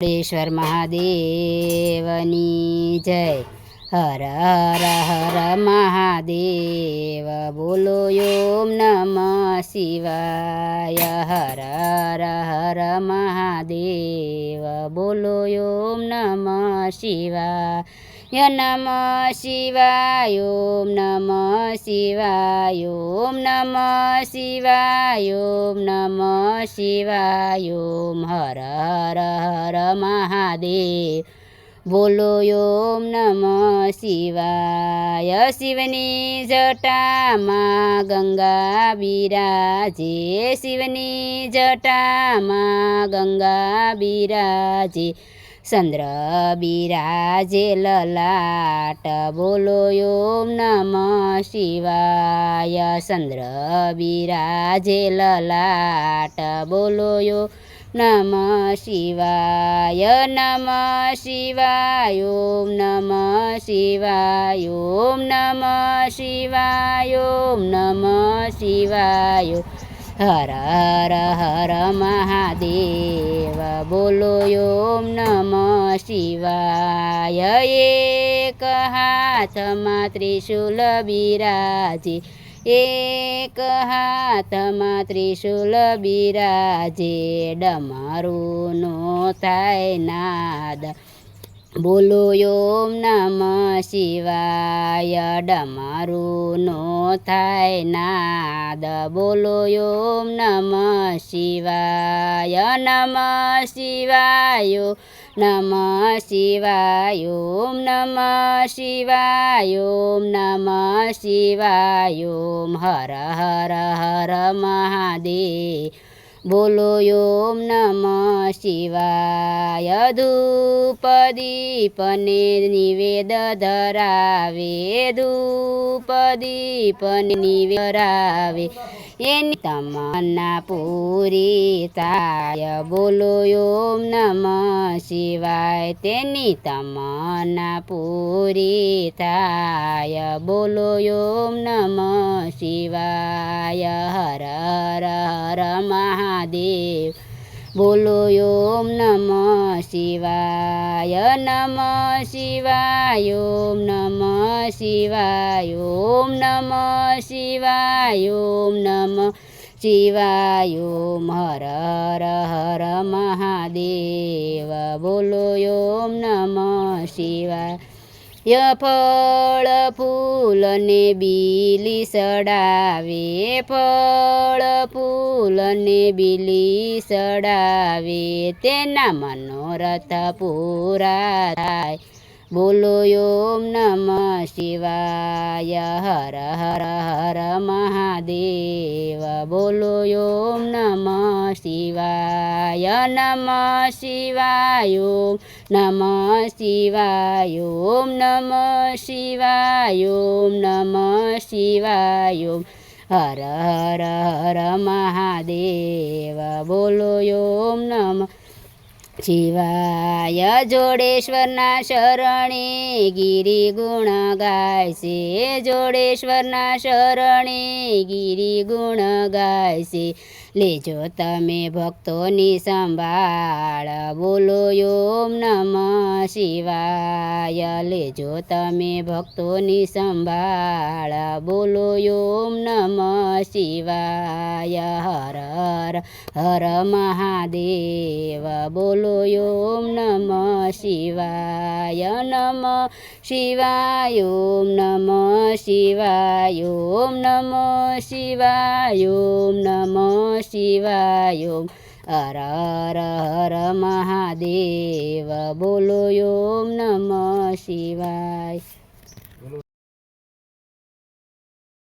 ઈશ્વર મહાદેવની જય હર હર હર મહાદેવ બોલો ઓમ નમ શિવાય હર હર હર મહાદેવ બોલો ઓમ નમ શિવાય નમ શિવાય ઓમ નમ શિવાય ઓમ નમ શિવાય ઓમ નમ શિવાય ઓમ હર હર હર મહાદેવ બોલો, ઓમ નમ શિવાય. શિવની જટામાં ગંગા બિરાજે. શિવની જટામાં ગંગા બિરાજે. ચંદ્ર બિરાજે લલાટ. બોલો, ઓમ નમ શિવાય. ચંદ્ર બિરાજે લલાટ. બોલો નમ શિવાય નમ શિવાય ઓમ નમ શિવાય ઓમ નમ શિવાય ઓમ નમ શિવાય હર હર હર મહાદેવ બોલો ઓમ નમ શિવાય એક હાથમાં ત્રિશુલ બિરાજે એક હાથમાં ત્રિશુલ બિરાજે ડમરુનો થાય નાદ. બોલો ઓમ નમ શિવાય. ડમરુનો થાય નાદ. બોલો ઓમ નમ શિવાય. નમ શિવાય. નમ શિવાય ઓમ નમ શિવાય ઓમ નમ શિવાય ઓમ હર હર હર મહાદેવ. બોલો ઓમ નમ શિવાય. ધૂપ દીપને નિવેદ ધરાવે ધૂપ નિવેદ ધરાવે. એની તમના પૂરી થાય. બોલો ઓમ નમ શિવાય. તેની તમના પૂરી થાય. બોલો ઓમ નમ શિવાય. હર હર મહાદેવ. બોલો ઓમ નમ શિવાય નમ શિવાય ઓમ નમ શિવાય ઓમ નમ શિવાય ઓમ નમ શિવાય ઓમ હર હર હર મહાદેવ. બોલો ઓમ નમ શિવાય. ય ફળ ફૂલ ને બીલી સડાવે, ફળ ફૂલ ને બીલી સડાવે, તેના મનોરથ પૂરા થાય. બોલો ઓમ નમ શિવાય, હર હર હર મહાદેવ. બોલો ઓમ નમ શિવાય નમ શિવાય ઓમ નમ શિવાય, ઓમ નમ શિવાય, ઓમ નમ શિવાય. ઓમ હર હર હર મહાદેવ. બોલો ઓમ નમ શિવાય જોડેશ્વરના શરણે ગિરી ગુણ ગાય છે જોડેશ્વરના શરણે ગિરી ગુણ ગાય છે લેજો તમે ભક્તોની સંભાળ, બોલો ઓમ નમ શિવાય. લેજો તમે ભક્તોની સંભાળ, બોલો ઓમ નમ શિવાય. હર હર હર મહાદેવ. બોલો, ઓમ નમ શિવાય નમ શિવાય, ઓમ નમ શિવાય, ઓમ નમ શિવાય, ઓમ નમ શિવાય, ઓમ હર હર હર મહાદેવ. બોલો, ઓમ નમ શિવાય.